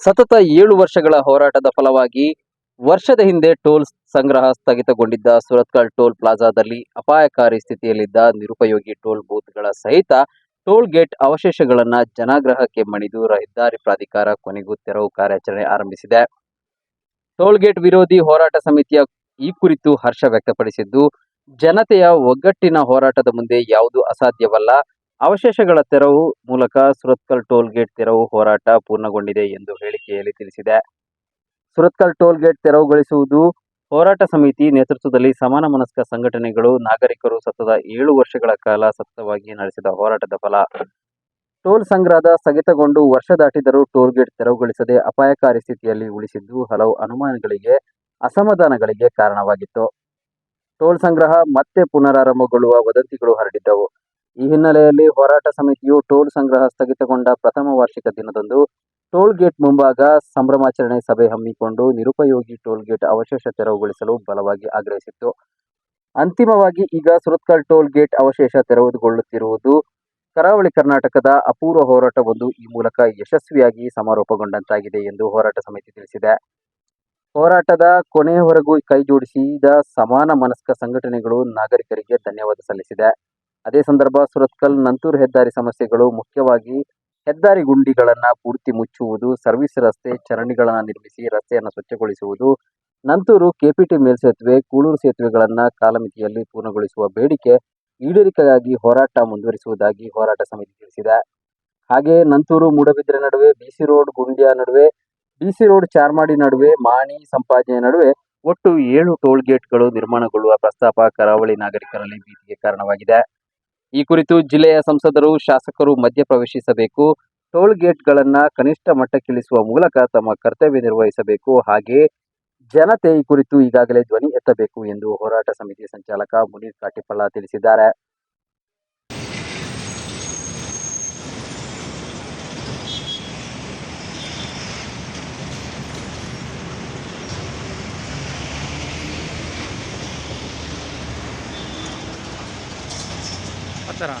ಸತತ ಏಳು ವರ್ಷಗಳ ಹೋರಾಟದ ಫಲವಾಗಿ ವರ್ಷದ ಹಿಂದೆ ಟೋಲ್ ಸಂಗ್ರಹ ಸ್ಥಗಿತಗೊಂಡಿದ್ದ ಸುರತ್ಕಲ್ ಟೋಲ್ ಪ್ಲಾಜಾದಲ್ಲಿ ಅಪಾಯಕಾರಿ ಸ್ಥಿತಿಯಲ್ಲಿದ್ದ ನಿರುಪಯೋಗಿ ಟೋಲ್ ಬೂತ್ಗಳ ಸಹಿತ ಟೋಲ್ ಗೇಟ್ ಅವಶೇಷಗಳನ್ನ ಜನಾಗ್ರಹಕ್ಕೆ ಮಣಿದು ಹೆದ್ದಾರಿ ಪ್ರಾಧಿಕಾರ ಕೊನೆಗೂ ತೆರವು ಕಾರ್ಯಾಚರಣೆ ಆರಂಭಿಸಿದೆ. ಟೋಲ್ ಗೇಟ್ ವಿರೋಧಿ ಹೋರಾಟ ಸಮಿತಿಯ ಈ ಕುರಿತು ಹರ್ಷ ವ್ಯಕ್ತಪಡಿಸಿದ್ದು, ಜನತೆಯ ಒಗ್ಗಟ್ಟಿನ ಹೋರಾಟದ ಮುಂದೆ ಯಾವುದು ಅಸಾಧ್ಯವಲ್ಲ ಅವಶೇಷಗಳ ತೆರವು ಮೂಲಕ ಸುರತ್ಕಲ್ ಟೋಲ್ ಗೇಟ್ ತೆರವು ಹೋರಾಟ ಪೂರ್ಣಗೊಂಡಿದೆ ಎಂದು ಹೇಳಿಕೆಯಲ್ಲಿ ತಿಳಿಸಿದೆ. ಸುರತ್ಕಲ್ ಟೋಲ್ ಗೇಟ್ ತೆರವುಗೊಳಿಸುವುದು ಹೋರಾಟ ಸಮಿತಿ ನೇತೃತ್ವದಲ್ಲಿ ಸಮಾನ ಮನಸ್ಕ ಸಂಘಟನೆಗಳು, ನಾಗರಿಕರು ಸತತ ಏಳು ವರ್ಷಗಳ ಕಾಲ ಸತತವಾಗಿ ನಡೆಸಿದ ಹೋರಾಟದ ಫಲ. ಟೋಲ್ ಸಂಗ್ರಹದ ಸ್ಥಗಿತಗೊಂಡು ವರ್ಷ ದಾಟಿದರೂ ಟೋಲ್ ಗೇಟ್ ತೆರವುಗೊಳಿಸದೆ ಅಪಾಯಕಾರಿ ಸ್ಥಿತಿಯಲ್ಲಿ ಉಳಿಸಿದ್ದು ಹಲವು ಅನುಮಾನಗಳಿಗೆ, ಅಸಮಾಧಾನಗಳಿಗೆ ಕಾರಣವಾಗಿತ್ತು. ಟೋಲ್ ಸಂಗ್ರಹ ಮತ್ತೆ ಪುನರಾರಂಭಗೊಳ್ಳುವ ವದಂತಿಗಳು ಹರಡಿದ್ದವು. ಈ ಹಿನ್ನೆಲೆಯಲ್ಲಿ ಹೋರಾಟ ಸಮಿತಿಯು ಟೋಲ್ ಸಂಗ್ರಹ ಸ್ಥಗಿತಗೊಂಡ ಪ್ರಥಮ ವಾರ್ಷಿಕ ದಿನದಂದು ಟೋಲ್ ಗೇಟ್ ಮುಂಭಾಗ ಸಂಭ್ರಮಾಚರಣೆ ಸಭೆ ಹಮ್ಮಿಕೊಂಡು ನಿರುಪಯೋಗಿ ಟೋಲ್ ಗೇಟ್ ಅವಶೇಷ ತೆರವುಗೊಳಿಸಲು ಬಲವಾಗಿ ಆಗ್ರಹಿಸಿತ್ತು. ಅಂತಿಮವಾಗಿ ಈಗ ಸುರತ್ಕಲ್ ಟೋಲ್ ಗೇಟ್ ಅವಶೇಷ ತೆರವುಗೊಳ್ಳುತ್ತಿರುವುದು ಕರಾವಳಿ ಕರ್ನಾಟಕದ ಅಪೂರ್ವ ಹೋರಾಟವೊಂದು ಈ ಮೂಲಕ ಯಶಸ್ವಿಯಾಗಿ ಸಮಾರೋಪಗೊಂಡಂತಾಗಿದೆ ಎಂದು ಹೋರಾಟ ಸಮಿತಿ ತಿಳಿಸಿದೆ. ಹೋರಾಟದ ಕೊನೆಯವರೆಗೂ ಕೈಜೋಡಿಸಿದ ಸಮಾನ ಮನಸ್ಕ ಸಂಘಟನೆಗಳು ನಾಗರಿಕರಿಗೆ ಧನ್ಯವಾದ ಸಲ್ಲಿಸಿದೆ. ಅದೇ ಸಂದರ್ಭ ಸುರತ್ಕಲ್ ನಂತೂರು ಹೆದ್ದಾರಿ ಸಮಸ್ಯೆಗಳು ಮುಖ್ಯವಾಗಿ ಹೆದ್ದಾರಿ ಗುಂಡಿಗಳನ್ನು ಪೂರ್ತಿ ಮುಚ್ಚುವುದು, ಸರ್ವಿಸ್ ರಸ್ತೆ ಚರಂಡಿಗಳನ್ನು ನಿರ್ಮಿಸಿ ರಸ್ತೆಯನ್ನು ಸ್ವಚ್ಛಗೊಳಿಸುವುದು, ನಂತೂರು ಕೆಪಿಟಿ ಮೇಲ್ಸೇತುವೆ ಕೂಳೂರು ಸೇತುವೆಗಳನ್ನು ಕಾಲಮಿತಿಯಲ್ಲಿ ಪೂರ್ಣಗೊಳಿಸುವ ಬೇಡಿಕೆ ಈಡೇರಿಕೆಗಾಗಿ ಹೋರಾಟ ಮುಂದುವರಿಸುವುದಾಗಿ ಹೋರಾಟ ಸಮಿತಿ ತಿಳಿಸಿದೆ. ಹಾಗೆ ನಂತೂರು ಮೂಡಬಿದ್ರೆ ನಡುವೆ ಬಿಸಿ ರೋಡ್ ಗುಂಡಿಯ ನಡುವೆ ಬಿಸಿ ರೋಡ್ ಚಾರ್ಮಾಡಿ ನಡುವೆ, ಮಾಣಿ ಸಂಪಾಜನೆ ನಡುವೆ ಒಟ್ಟು ಏಳು ಟೋಲ್ ಗೇಟ್ಗಳು ನಿರ್ಮಾಣಗೊಳ್ಳುವ ಪ್ರಸ್ತಾಪ ಕರಾವಳಿ ನಾಗರಿಕರಲ್ಲಿ ಭೀತಿಗೆ ಕಾರಣವಾಗಿದೆ. ಈ ಕುರಿತು ಜಿಲ್ಲೆಯ ಸಂಸದರು, ಶಾಸಕರು ಮಧ್ಯಪ್ರವೇಶಿಸಬೇಕು ಟೋಲ್ ಗೇಟ್ಗಳನ್ನ ಕನಿಷ್ಠ ಮಟ್ಟಕ್ಕಿಳಿಸುವ ಮೂಲಕ ತಮ್ಮ ಕರ್ತವ್ಯ ನಿರ್ವಹಿಸಬೇಕು. ಹಾಗೆ ಜನತೆ ಈ ಕುರಿತು ಈಗಾಗಲೇ ಧ್ವನಿ ಎತ್ತಬೇಕು ಎಂದು ಹೋರಾಟ ಸಮಿತಿ ಸಂಚಾಲಕ ಮುನೀರ್ ಕಾಟಿಪಳ್ಳ ತಿಳಿಸಿದ್ದಾರೆ. तरह